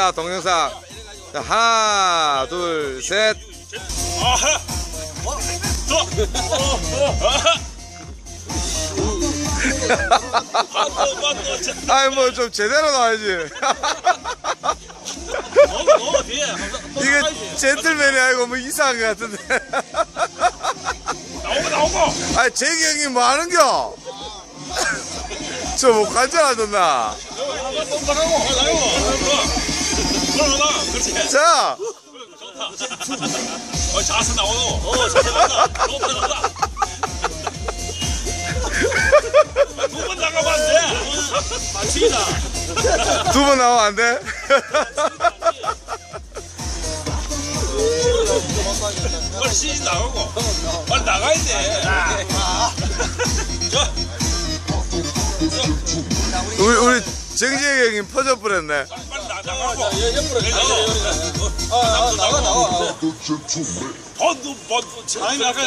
자, 동영상. 자, 하나, 둘, 셋. 아하. 더. 한번만 더. 자, 아이, 뭐, 좀 제대로 나와야지. 이게 젠틀맨이 아니고 뭐 이상한 것 같은데. 나오고 나오고. 아, 재기 형님 뭐 하는겨? 저뭐 관절하셨나? 그러나 그렇지. 자, 어 자세 나오고. 어 자세 나온다. 좋다 좋다. 두번 나가면 안 돼. 맞습니다. 두 번 나오면 안 돼? 빨리 시즌 나가고. 빨리 나가야 돼. 자, 우리, 우리 정지혁 형님 퍼져 버렸네. 빨리 나 나가고. 옆으로 어, 아, 아, 나가 나가. 번도 번. 아니 나가.